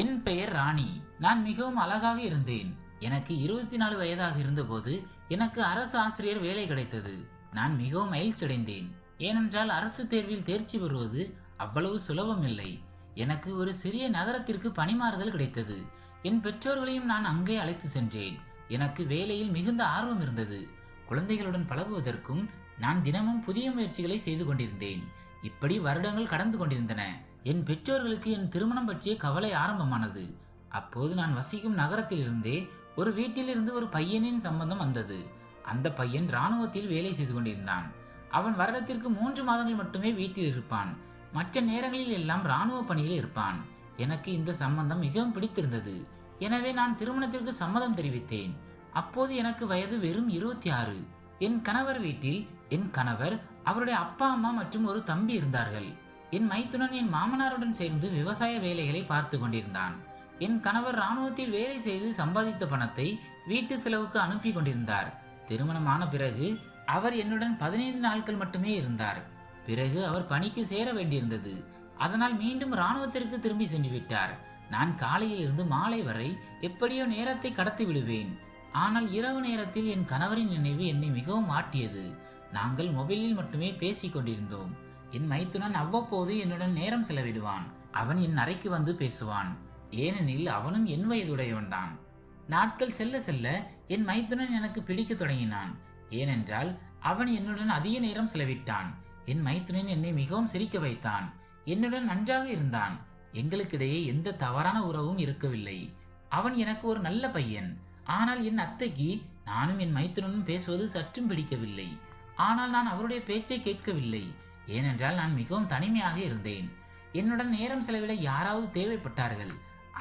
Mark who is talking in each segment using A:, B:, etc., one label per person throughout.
A: என் பெயர் ராணி. நான் மிகவும் அழகாக இருந்தேன். எனக்கு இருபத்தி நாலு வயதாக இருந்தபோது எனக்கு அரசு ஆசிரியர் வேலை கிடைத்தது. நான் மிகவும் மகிழ்ச்சி அடைந்தேன் ஏனென்றால் அரசு தேர்வில் தேர்ச்சி பெறுவது அவ்வளவு சுலபமில்லை எனக்கு ஒரு சிறிய நகரத்திற்கு பணிமாறுதல் கிடைத்தது. என் பெற்றோர்களையும் நான் அங்கே அழைத்து சென்றேன். எனக்கு வேலையில் மிகுந்த ஆர்வம் இருந்தது. குழந்தைகளுடன் பழகுவதற்கும் நான் தினமும் புதிய முயற்சிகளை செய்து கொண்டிருந்தேன். இப்படி வருடங்கள் கடந்து கொண்டிருந்தன. என் பெற்றோர்களுக்கு என் திருமணம் பற்றிய கவலை ஆரம்பமானது. அப்போது நான் வசிக்கும் நகரத்திலிருந்தே ஒரு வீட்டிலிருந்து ஒரு பையனின் சம்பந்தம் வந்தது. அந்த பையன் இராணுவத்தில் வேலை செய்து கொண்டிருந்தான். அவன் வருடத்திற்கு மூன்று மாதங்கள் மட்டுமே வீட்டில் இருப்பான். மற்ற நேரங்களில் எல்லாம் இராணுவ பணியில் இருப்பான். எனக்கு இந்த சம்பந்தம் மிகவும் பிடித்திருந்தது. எனவே நான் திருமணத்திற்கு சம்மதம் தெரிவித்தேன். அப்போது எனக்கு வயது வெறும் இருபத்தி ஆறு என் கணவர் வீட்டில் என் கணவர் அவருடைய அப்பா அம்மா மற்றும் ஒரு தம்பி இருந்தார்கள். என் மைத்துனன் என் மாமனாருடன் சேர்ந்து விவசாய வேலைகளை பார்த்து கொண்டிருந்தான். என் கணவர் இராணுவத்தில் வேலை செய்து சம்பாதித்த பணத்தை வீட்டு செலவுக்கு அனுப்பி கொண்டிருந்தார். திருமணமான பிறகு அவர் என்னுடன் பதினைந்து நாட்கள் மட்டுமே இருந்தார். பிறகு அவர் பணிக்கு சேர வேண்டியிருந்தது. அதனால் மீண்டும் இராணுவத்திற்கு திரும்பி சென்று விட்டார். நான் காலையில் இருந்து மாலை வரை எப்படியோ நேரத்தை கடத்தி விடுவேன். ஆனால் இரவு நேரத்தில் என் கணவரின் நினைவு என்னை மிகவும் ஆட்டியது. நாங்கள் மொபைலில் மட்டுமே பேசிக் கொண்டிருந்தோம். என் மைத்துனன் அவ்வப்போது என்னுடன் நேரம் செலவிடுவான். அவன் என் அறைக்கு வந்து பேசுவான். ஏனெனில் அவனும் என் வயதுடையவன்தான். நாட்கள் செல்ல செல்ல என் மைத்துனன் எனக்கு பிடிக்க தொடங்கினான். ஏனென்றால் அவன் என்னுடன் அதிக நேரம் செலவிட்டான். என் மைத்துனன் என்னை மிகவும் சிரிக்க வைத்தான். என்னுடன் நன்றாக இருந்தான். எங்களுக்கிடையே எந்த தவறான உறவும் இருக்கவில்லை. அவன் எனக்கு ஒரு நல்ல பையன். ஆனால் என் அத்தைக்கு நானும் என் மைத்துனனும் பேசுவது சற்றும் பிடிக்கவில்லை. ஆனால் நான் அவருடைய பேச்சை கேட்கவில்லை. ஏனென்றால் நான் மிகவும் தனிமையாக இருந்தேன். என்னுடன் நேரம் செலவிட யாராவது தேவைப்பட்டார்கள்.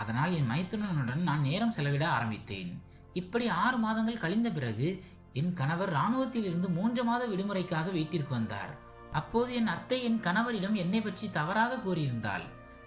A: அதனால் என் மைத்துனனுடன் நான் நேரம் செலவிட ஆரம்பித்தேன். இப்படி ஆறு மாதங்கள் கழிந்த பிறகு என் கணவர் இராணுவத்தில் இருந்து மூன்று மாத விடுமுறைக்காக வீட்டிற்கு வந்தார். அப்போது என் அத்தை என் கணவரிடம் என்னை பற்றி தவறாக கூறியிருந்தாள்.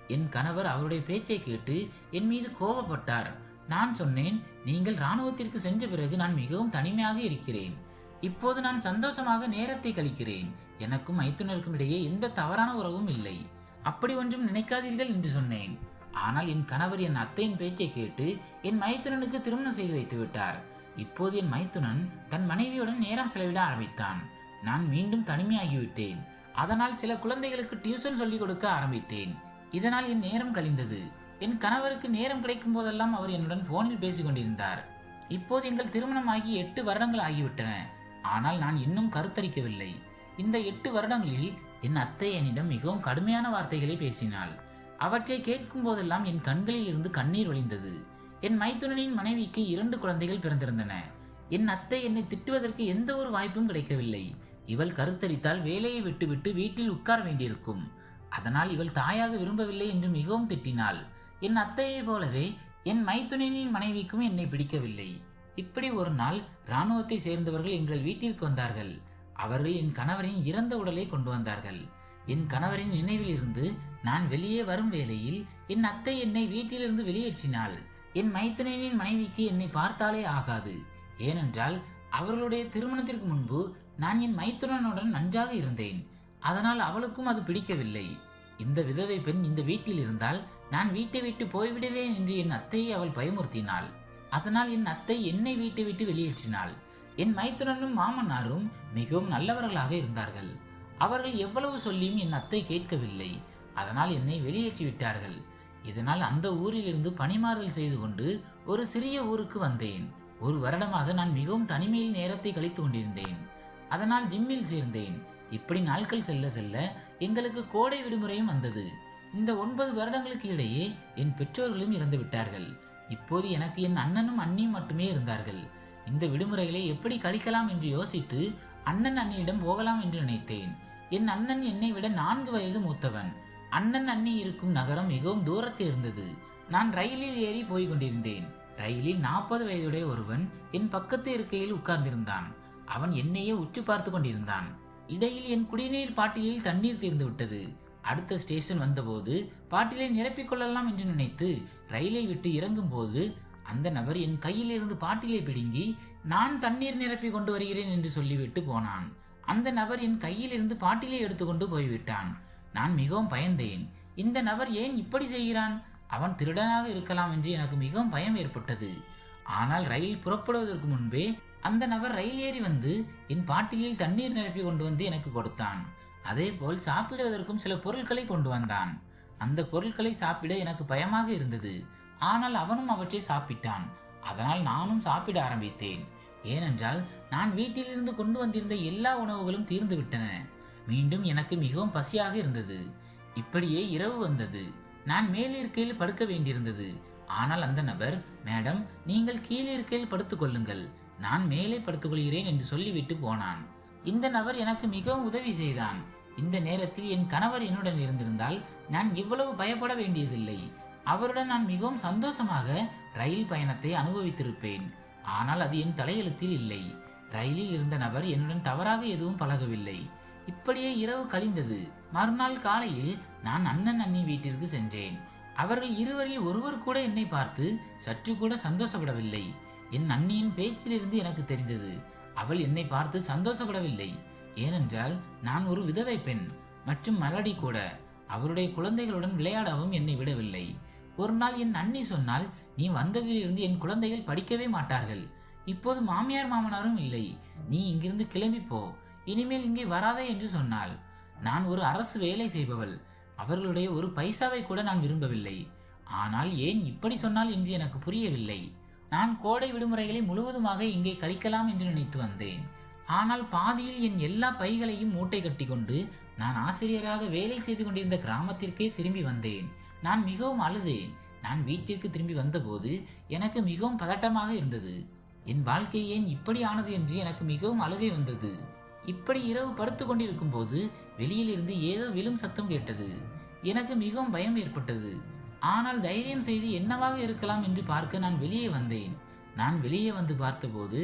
A: என் கணவர் அவருடைய பேச்சை கேட்டு என் மீது கோபப்பட்டார். நான் சொன்னேன் நீங்கள் இராணுவத்திற்கு சென்ற பிறகு நான் மிகவும் தனிமையாக இருக்கிறேன். இப்போது நான் சந்தோஷமாக நேரத்தை கழிக்கிறேன். எனக்கும் மைத்துனருக்கும் இடையே எந்த தவறான உறவும் இல்லை. அப்படி ஒன்றும் நினைக்காதீர்கள் என்று சொன்னேன். ஆனால் என் கணவர் என் அத்தையின் பேச்சை கேட்டு என் மைத்துனனுக்கு திருமணம் செய்து வைத்து விட்டார். இப்போது என் மைத்துனன் தன் மனைவியுடன் நேரம் செலவிட ஆரம்பித்தான். நான் மீண்டும் தனிமையாகிவிட்டேன். அதனால் சில குழந்தைகளுக்கு டியூஷன் சொல்லிக் கொடுக்க ஆரம்பித்தேன். இதனால் என் நேரம் கழிந்தது. என் கணவருக்கு நேரம் கிடைக்கும் போதெல்லாம் அவர் என்னுடன் போனில் பேசிக் கொண்டிருந்தார். இப்போது எங்கள் திருமணமாகி எட்டு வருடங்கள் ஆகிவிட்டன. ஆனால் நான் இன்னும் கருத்தரிக்கவில்லை. இந்த எட்டு வருடங்களில் என் அத்தை என்னிடம் மிகவும் கடுமையான வார்த்தைகளை பேசினாள். அவற்றை கேட்கும் போதெல்லாம் என் கண்களில் இருந்து கண்ணீர் வழிந்தது. என் மைத்துனனின் மனைவிக்கு இரண்டு குழந்தைகள் பிறந்திருந்தன. என் அத்தை என்னை திட்டுவதற்கு எந்த ஒரு வாய்ப்பும் கிடைக்கவில்லை. இவள் கருத்தரித்தால் வேலையை விட்டுவிட்டு வீட்டில் உட்கார வேண்டியிருக்கும். அதனால் இவள் தாயாக விரும்பவில்லை என்று மிகவும் திட்டினாள். என் அத்தையைப் போலவே என் மைத்துனனின் மனைவிக்கும் என்னை பிடிக்கவில்லை. இப்படி ஒரு நாள் இராணுவத்தை சேர்ந்தவர்கள் எங்கள் வீட்டிற்கு வந்தார்கள். அவர்கள் என் கணவரின் இறந்த உடலை கொண்டு வந்தார்கள். என் கணவரின் நினைவில் இருந்து நான் வெளியே வரும் வேளையில் என் அத்தை என்னை வீட்டிலிருந்து வெளியேற்றினாள். என் மைத்துனனின் மனைவிக்கு என்னை பார்த்தாலே ஆகாது. ஏனென்றால் அவர்களுடைய திருமணத்திற்கு முன்பு நான் என் மைத்துனனுடன் நன்றாக இருந்தேன். அதனால் அவளுக்கும் அது பிடிக்கவில்லை. இந்த விதவை பெண் இந்த வீட்டில் இருந்தால் நான் வீட்டை விட்டு போய்விடுவேன் என்று என் அத்தையை அவள் பயமுறுத்தினாள். அதனால் என் அத்தை என்னை வீட்டை விட்டு வெளியேற்றினாள். என் மைத்துனனும் மாமனாரும் மிகவும் நல்லவர்களாக இருந்தார்கள். அவர்கள் எவ்வளவு சொல்லியும் என் அத்தை கேட்கவில்லை. அதனால் என்னை வெளியேற்றி விட்டார்கள். இதனால் அந்த ஊரிலிருந்து பணிமாறுதல் செய்து கொண்டு ஒரு சிறிய ஊருக்கு வந்தேன். ஒரு வருடமாக நான் மிகவும் தனிமையில் நேரத்தை கழித்து கொண்டிருந்தேன். அதனால் ஜிம்மில் சேர்ந்தேன். இப்படி நாட்கள் செல்ல செல்ல எங்களுக்கு கோடை விடுமுறையும் வந்தது. இந்த ஒன்பது வருடங்களுக்கு இடையே என் பெற்றோர்களும் இறந்து விட்டார்கள் இப்போது எனக்கு என் அண்ணனும் அண்ணியும் மட்டுமே இருந்தார்கள். இந்த விடுமுறைகளை எப்படி கழிக்கலாம் என்று யோசித்து அண்ணன் அண்ணியிடம் போகலாம் என்று நினைத்தேன். என் அண்ணன் என்னை விட நான்கு வயது மூத்தவன். அண்ணன் அண்ணி இருக்கும் நகரம் மிகவும் தூரத்தில் இருந்தது. நான் ரயிலில் ஏறி போய் கொண்டிருந்தேன். ரயிலில் நாற்பது வயதுடைய ஒருவன் என் பக்கத்து இருக்கையில் உட்கார்ந்திருந்தான். அவன் என்னையே உற்று பார்த்து கொண்டிருந்தான். இடையில் என் குடிநீர் பாட்டிலில் தண்ணீர் தீர்ந்து விட்டது. அடுத்த ஸ்டேஷன் வந்தபோது பாட்டிலை நிரப்பிக்கொள்ளலாம் என்று நினைத்து ரயிலை விட்டு இறங்கும்போது அந்த நபர் என் கையில் இருந்து பாட்டிலை பிடுங்கி நான் தண்ணீர் நிரப்பி கொண்டு வருகிறேன் என்று சொல்லிவிட்டு போனான். அந்த நபர் என் கையில் இருந்து பாட்டிலை எடுத்துக்கொண்டு போய்விட்டான். நான் மிகவும் பயந்தேன். இந்த நபர் ஏன் இப்படி செய்கிறான்? அவன் திருடனாக இருக்கலாம் என்று எனக்கு மிகவும் பயம் ஏற்பட்டது. ஆனால் ரயில் புறப்படுவதற்கு முன்பே அந்த நபர் ரயில் ஏறி வந்து என் பாட்டிலில் தண்ணீர் நிரப்பி கொண்டு வந்து எனக்கு கொடுத்தான். அதேபோல் சாப்பிடுவதற்கும் சில பொருட்களை கொண்டு வந்தான். அந்த பொருட்களை சாப்பிட எனக்கு பயமாக இருந்தது. ஆனால் அவனும் அவற்றை சாப்பிட்டான். அதனால் நானும் சாப்பிட ஆரம்பித்தேன். ஏனென்றால் நான் வீட்டிலிருந்து கொண்டு வந்திருந்த எல்லா உணவுகளும் தீர்ந்துவிட்டன. மீண்டும் எனக்கு மிகவும் பசியாக இருந்தது. இப்படியே இரவு வந்தது. நான் மேலிருக்கையில் படுக்க வேண்டியிருந்தது. ஆனால் அந்த நபர் மேடம் நீங்கள் கீழிருக்கையில் படுத்துக்கொள்ளுங்கள். நான் மேலே படுத்துக்கொள்கிறேன் என்று சொல்லிவிட்டு போனான். இந்த நபர் எனக்கு மிகவும் உதவி செய்தான். இந்த நேரத்தில் என் கணவர் என்னுடன் இருந்திருந்தால் நான் இவ்வளவு பயப்பட வேண்டியதில்லை. அவருடன் நான் மிகவும் சந்தோஷமாக ரயில் பயணத்தை அனுபவித்திருப்பேன். ஆனால் அது என் தலையெழுத்தில் இல்லை. ரயிலில் இருந்த நபர் என்னுடன் தவறாக எதுவும் பழகவில்லை. இப்படியே இரவு கழிந்தது. மறுநாள் காலையில் நான் அண்ணன் அண்ணி வீட்டிற்கு சென்றேன். அவர்கள் இருவரில் ஒருவர் கூட என்னை பார்த்து சற்று கூட சந்தோஷப்படவில்லை. என் அண்ணியின் பேச்சிலிருந்து எனக்கு தெரிந்தது. அவள் என்னை பார்த்து சந்தோஷப்படவில்லை. ஏனென்றால் நான் ஒரு விதவை பெண் மற்றும் மலடி கூட. அவருடைய குழந்தைகளுடன் விளையாடவும் என்னை விடவில்லை. ஒரு நாள் என் அண்ணி சொன்னால் நீ வந்ததிலிருந்து என் குழந்தைகள் படிக்கவே மாட்டார்கள். இப்போது மாமியார் மாமனாரும் இல்லை. நீ இங்கிருந்து கிளம்பி போ. இனிமேல் இங்கே வராதே என்று சொன்னாள். நான் ஒரு அரசு வேலை செய்பவள். அவர்களுடைய ஒரு பைசாவை கூட நான் விரும்பவில்லை. ஆனால் ஏன் இப்படி சொன்னால் என்று எனக்கு புரியவில்லை. நான் கோடை விடுமுறைகளை முழுவதுமாக இங்கே கழிக்கலாம் என்று நினைத்து வந்தேன். ஆனால் பாதியில் என் எல்லா பைகளையும் மூட்டை கட்டிக்கொண்டு நான் ஆசிரியராக வேலை செய்து கொண்டிருந்த கிராமத்திற்கே திரும்பி வந்தேன். நான் மிகவும் அழுதேன். நான் வீட்டிற்கு திரும்பி வந்தபோது எனக்கு மிகவும் பதட்டமாக இருந்தது. என் வாழ்க்கை ஏன் இப்படி ஆனது என்று எனக்கு மிகவும் அழுகை வந்தது. இப்படி இரவு படுத்து கொண்டிருக்கும் போது வெளியில் இருந்து ஏதோ விழும் சத்தம் கேட்டது. எனக்கு மிகவும் பயம் ஏற்பட்டது. ஆனால் தைரியம் செய்து என்னவாக இருக்கலாம் என்று பார்க்க நான் வெளியே வந்தேன். நான் வெளியே வந்து பார்த்தபோது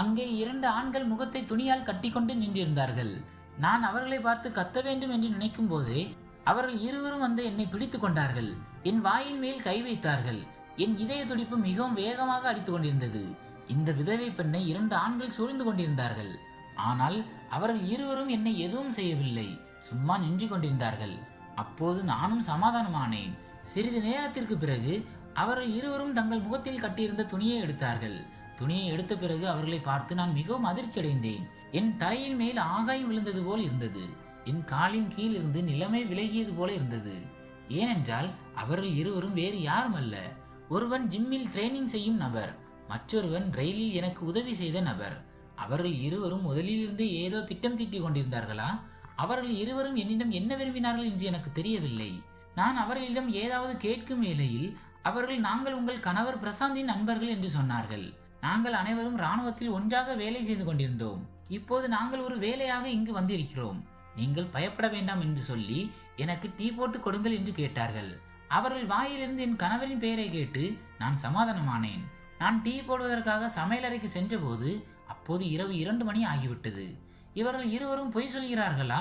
A: அங்கே இரண்டு ஆண்கள் முகத்தை துணியால் கட்டிக்கொண்டு நின்றிருந்தார்கள். நான் அவர்களை பார்த்து கத்த வேண்டும் என்று நினைக்கும் போதே அவர்கள் இருவரும் வந்து என்னை பிடித்து கொண்டார்கள். என் வாயின் மேல் கை வைத்தார்கள். என் இதய துடிப்பு மிகவும் வேகமாக அடித்துக் கொண்டிருந்தது. இந்த விதவை பெண்ணை இரண்டு ஆண்கள் சூழ்ந்து கொண்டிருந்தார்கள். ஆனால் அவர்கள் இருவரும் என்னை எதுவும் செய்யவில்லை. சும்மா நின்று கொண்டிருந்தார்கள். அப்போது நானும் சமாதானமானேன். சிறிது நேரத்திற்கு பிறகு அவர்கள் இருவரும் தங்கள் முகத்தில் கட்டியிருந்த துணியை எடுத்தார்கள். துணியை எடுத்த பிறகு அவர்களை பார்த்து நான் மிகவும் அதிர்ச்சி அடைந்தேன் என் தலையின் மேல் ஆகாயம் விழுந்தது போல் இருந்தது. என் காலின் கீழ் இருந்து நிலைமை விலகியது போல இருந்தது. ஏனென்றால் அவர்கள் இருவரும் வேறு யாரும் அல்ல. ஒருவன் ஜிம்மில் ட்ரைனிங் செய்யும் நபர் மற்றொருவன் ரயிலில் எனக்கு உதவி செய்த நபர். அவர்கள் இருவரும் முதலிலிருந்தே ஏதோ திட்டம் தீட்டிக் கொண்டிருந்தார்களா? அவர்கள் இருவரும் என்னிடம் என்ன விரும்பினார்கள் என்று எனக்கு தெரியவில்லை. நான் அவர்களிடம் ஏதாவது கேட்கும் வேளையில் அவர்கள் நாங்கள் உங்கள் கணவர் பிரசாந்தின் நண்பர்கள் என்று சொன்னார்கள். நாங்கள் அனைவரும் ராணுவத்தில் ஒன்றாக வேலை செய்து கொண்டிருந்தோம். இப்போது நாங்கள் ஒரு வேலையாக இங்கு வந்திருக்கிறோம். நீங்கள் பயப்பட வேண்டாம் என்று சொல்லி எனக்கு டீ போட்டு கொடுங்கள் என்று கேட்டார்கள். அவர்கள் வாயிலிருந்து என் கணவரின் பெயரை கேட்டு நான் சமாதானமானேன். நான் டீ போடுவதற்காக சமையலறைக்கு சென்றபோது அப்போது இரவு இரண்டு மணி ஆகிவிட்டது. இவர்கள் இருவரும் பொய் சொல்கிறார்களா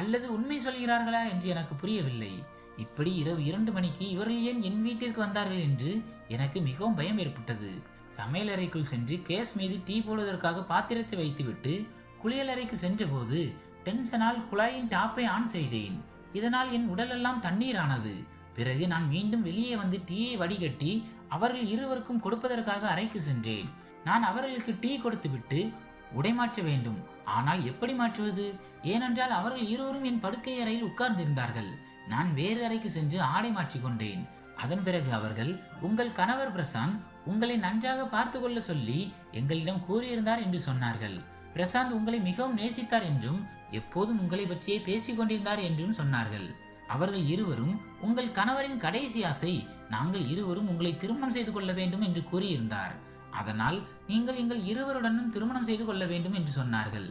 A: அல்லது உண்மை சொல்கிறார்களா என்று எனக்கு புரியவில்லை. இப்படி இரவு இரண்டு மணிக்கு இவர்கள் ஏன் என் வீட்டிற்கு வந்தார்கள் என்று எனக்கு மிகவும் பயம் ஏற்பட்டது. சமையலறைக்குள் சென்று கேஸ் மீது டீ போடுவதற்காக பாத்திரத்தை வைத்துவிட்டு குளியலறைக்கு சென்றபோது டென்ஷனால் குழாயின் டாப்பை ஆன் செய்தேன். இதனால் என் உடலெல்லாம் தண்ணீரானது. பிறகு நான் மீண்டும் வெளியே வந்து டீயை வடிகட்டி அவர்கள் இருவருக்கும் கொடுப்பதற்காக அறைக்கு சென்றேன். நான் அவர்களுக்கு டீ கொடுத்துவிட்டு உடை மாற்ற வேண்டும். ஆனால் எப்படி மாற்றுவது? ஏனென்றால் அவர்கள் இருவரும் என் படுக்கை அறையில் உட்கார்ந்திருந்தார்கள். நான் வேறு அறைக்கு சென்று ஆடை மாற்றிக் கொண்டேன் அதன் பிறகு அவர்கள் உங்கள் கணவர் பிரசாந்த் உங்களை நன்றாக பார்த்து கொள்ள சொல்லி எங்களிடம் கூறியிருந்தார் என்று சொன்னார்கள். பிரசாந்த் உங்களை மிகவும் நேசித்தார் என்றும் எப்போதும் உங்களை பற்றியே பேசிக் கொண்டிருந்தார் என்றும் சொன்னார்கள். அவர்கள் இருவரும் உங்கள் கணவரின் கடைசி ஆசை நாங்கள் இருவரும் உங்களை திருமணம் செய்து கொள்ள வேண்டும் என்று கூறியிருந்தார். அதனால் நீங்கள் எங்கள் இருவருடனும் திருமணம் செய்து கொள்ள வேண்டும் என்று சொன்னார்கள்.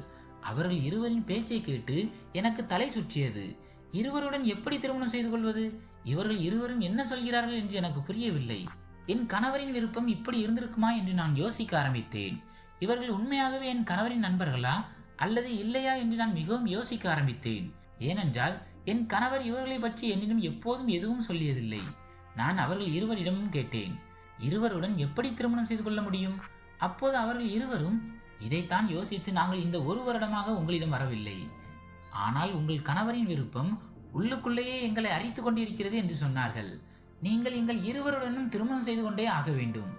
A: அவர்கள் இருவரின் பேச்சை கேட்டு எனக்கு தலை சுற்றியது. இருவருடன் எப்படி திருமணம் செய்து கொள்வது? இவர்கள் இருவரும் என்ன சொல்கிறார்கள் என்று எனக்கு புரியவில்லை. என் கணவரின் விருப்பம் இப்படி இருந்திருக்குமா என்று நான் யோசிக்க ஆரம்பித்தேன். இவர்கள் உண்மையாகவே என் கணவரின் நண்பர்களா? அல்லது இல்லையா என்று நான் மிகவும் யோசிக்க ஆரம்பித்தேன். ஏனென்றால் என் கணவர் இவர்களை பற்றி என்னிடம் எப்போதும் எதுவும் சொல்லியதில்லை. நான் அவர்கள் இருவரிடமும் கேட்டேன். இருவருடன் எப்படி திருமணம் செய்து கொள்ள முடியும்? அப்போது அவர்கள் இருவரும் இதைத்தான் யோசித்து நாங்கள் இந்த ஒரு வருடமாக உங்களிடம் வரவில்லை. ஆனால் உங்கள் கணவரின் விருப்பம் உள்ளுக்குள்ளேயே எங்களை அரித்து கொண்டிருக்கிறது என்று சொன்னார்கள். நீங்கள் எங்கள் இருவருடனும் திருமணம் செய்து கொண்டே ஆக வேண்டும்.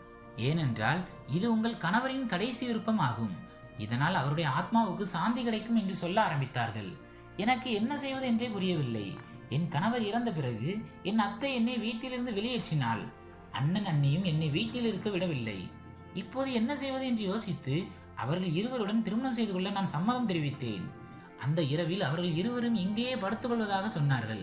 A: ஏனென்றால் இது உங்கள் கணவரின் கடைசி விருப்பம் ஆகும். இதனால் அவருடைய ஆத்மாவுக்கு சாந்தி கிடைக்கும் என்று சொல்ல ஆரம்பித்தார்கள். எனக்கு என்ன செய்வது என்றே புரியவில்லை. என் கணவர் இறந்த பிறகு என் அத்தை என்னை வீட்டிலிருந்து வெளியேற்றினாள். அண்ணன் அண்ணியும் என்னை வீட்டில் இருக்க விடவில்லை. இப்போது என்ன செய்வது என்று யோசித்து அவர்கள் இருவருடன் திருமணம் செய்து கொள்ள நான் சம்மதம் தெரிவித்தேன். அந்த இரவில் அவர்கள் இருவரும் இங்கேயே படுத்துக் கொள்வதாக சொன்னார்கள்.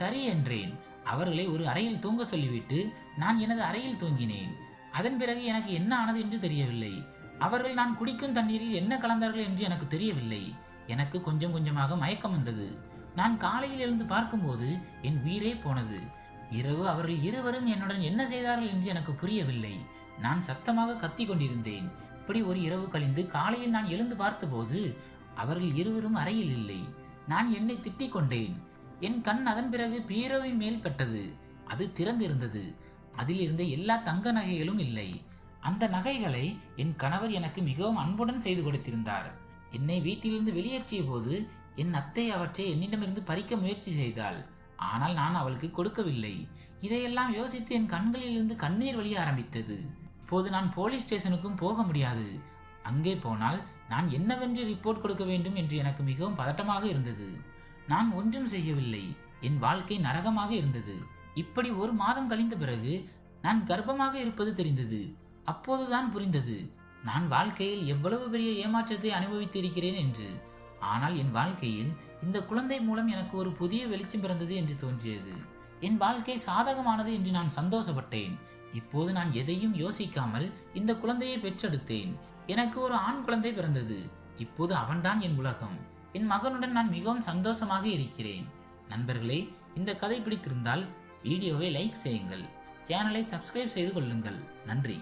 A: சரி என்றேன். அவர்களை ஒரு அறையில் தூங்க சொல்லிவிட்டு நான் எனது அறையில் தூங்கினேன். அதன் பிறகு எனக்கு என்ன ஆனது என்று தெரியவில்லை. அவர்கள் நான் குடிக்கும் தண்ணீரில் என்ன கலந்தார்கள் என்று எனக்கு தெரியவில்லை. எனக்கு கொஞ்சம் கொஞ்சமாக மயக்கம் வந்தது. நான் காலையில் எழுந்து பார்க்கும்போது என் உயிரே போனது. இரவு அவர்கள் இருவரும் என்னுடன் என்ன செய்தார்கள் என்று எனக்கு புரியவில்லை. நான் சத்தமாக கத்தி கொண்டிருந்தேன். இப்படி ஒரு இரவு கழிந்து காலையில் நான் எழுந்து பார்த்தபோது அவர்கள் இருவரும் அறையில் இல்லை. நான் என்னை திட்டிக் கொண்டேன். என் கண் அதன் பிறகு பீரோவின் மேல் பட்டது. அது திறந்திருந்தது. அதில் இருந்த எல்லா தங்க நகைகளும் இல்லை. அந்த நகைகளை என் கணவர் எனக்கு மிகவும் அன்புடன் செய்து கொடுத்திருந்தார். என்னை வீட்டிலிருந்து வெளியேற்றிய போது என் அத்தை அவற்றை என்னிடமிருந்து பறிக்க முயற்சி செய்தாள். ஆனால் நான் அவளுக்கு கொடுக்கவில்லை. இதையெல்லாம் யோசித்து என் கண்களிலிருந்து கண்ணீர் வழிய ஆரம்பித்தது. இப்போது நான் போலீஸ் ஸ்டேஷனுக்கும் போக முடியாது. அங்கே போனால் நான் என்னவென்று ரிப்போர்ட் கொடுக்க வேண்டும் என்று எனக்கு மிகவும் பதட்டமாக இருந்தது. நான் ஒன்றும் செய்யவில்லை. என் வாழ்க்கை நரகமாக இருந்தது. இப்படி ஒரு மாதம் கழிந்த பிறகு நான் கர்ப்பமாக இருப்பது தெரிந்தது. அப்போதுதான் புரிந்தது. நான் வாழ்க்கையில் எவ்வளவு பெரிய ஏமாற்றத்தை அனுபவித்திருக்கிறேன் என்று. ஆனால் என் வாழ்க்கையில் இந்த குழந்தை மூலம் எனக்கு ஒரு புதிய வெளிச்சம் பிறந்தது என்று தோன்றியது. என் வாழ்க்கை சாதகமானது என்று நான் சந்தோஷப்பட்டேன். இப்போது நான் எதையும் யோசிக்காமல் இந்த குழந்தையை பெற்றெடுத்தேன். எனக்கு ஒரு ஆண் குழந்தை பிறந்தது. இப்போது அவன்தான் என் உலகம். என் மகனுடன் நான் மிகவும் சந்தோஷமாக இருக்கிறேன். நண்பர்களே இந்த கதை பிடித்திருந்தால் வீடியோவை லைக் செய்யுங்கள். சேனலை சப்ஸ்கிரைப் செய்து கொள்ளுங்கள். நன்றி.